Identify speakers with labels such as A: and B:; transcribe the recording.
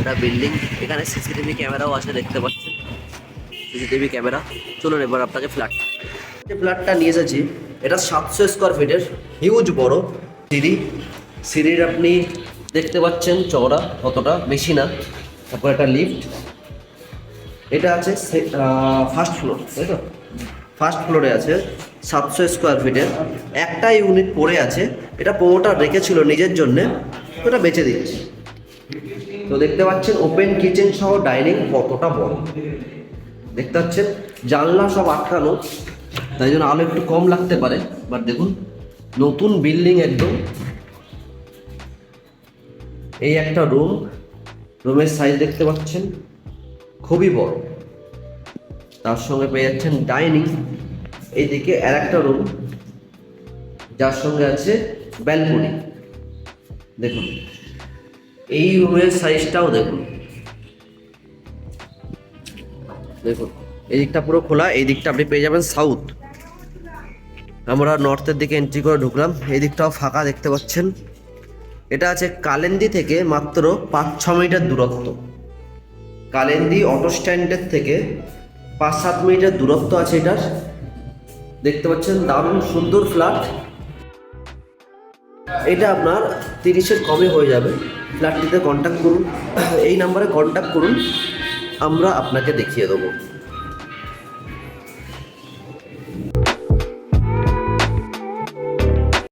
A: একটা বিল্ডিং। এখানে সিসিটিভি ক্যামেরাও আছে, দেখতে পাচ্ছেন। CCTV camera. চলুন এবার আপনাকে ফ্ল্যাট যে ফ্ল্যাটটা নিয়ে এসেছি, এটা সাতশো স্কোয়ার ফিটের হিউজ বড় সিঁড়ি। সিঁড়ির আপনি দেখতে পাচ্ছেন চওড়া কতটা বেশি না, তারপর একটা লিফট এটা আছে ফার্স্ট ফ্লোর তাই তো? ফার্স্ট ফ্লোরে আছে সাতশো স্কোয়ার ফিটের একটা ইউনিট পড়ে আছে, এটা প্রোমোটার রেখেছিল নিজের জন্যে, ওটা বেচে দিচ্ছে তো দেখতে পাচ্ছেন ওপেন কিচেন সহ ডাইনিং কতটা বড়। দেখতে পাচ্ছেন, জানলা সব আটকানো, তাই জন্য আলো একটু কম লাগতে পারে। বাট দেখুন, নতুন বিল্ডিং একদম। এই একটা রুম রুমের সাইজ দেখতে পাচ্ছেন, খুবই বড়। তার সঙ্গে পেয়ে যাচ্ছেন ডাইনিং এইদিকে আর একটা রুম যার সঙ্গে আছে ব্যালকনি দেখুন এই রুমের সাইজটাও দেখুন। দেখুন, এই দিকটা পুরো খোলা, এই দিকটা আপনি পেয়ে যাবেন সাউথ আমরা নর্থের দিকে এন্ট্রি করে ঢুকলাম, এই দিকটাও ফাঁকা দেখতে পাচ্ছেন। এটা আছে কালেন্দি থেকে মাত্র পাঁচ ছ মিটার দূরত্ব। কালেন্দি অটো স্ট্যান্ডের থেকে পাঁচ সাত মিনিটের দূরত্ব আছে এটার। দেখতে পাচ্ছেন দারুণ সুন্দর ফ্ল্যাট এটা আপনার তিরিশের কমে হয়ে যাবে। ফ্ল্যাটটিতে কন্ট্যাক্ট করুন। এই নাম্বারে কন্ট্যাক্ট করুন। আমরা আপনাকে দেখিয়ে দেবো।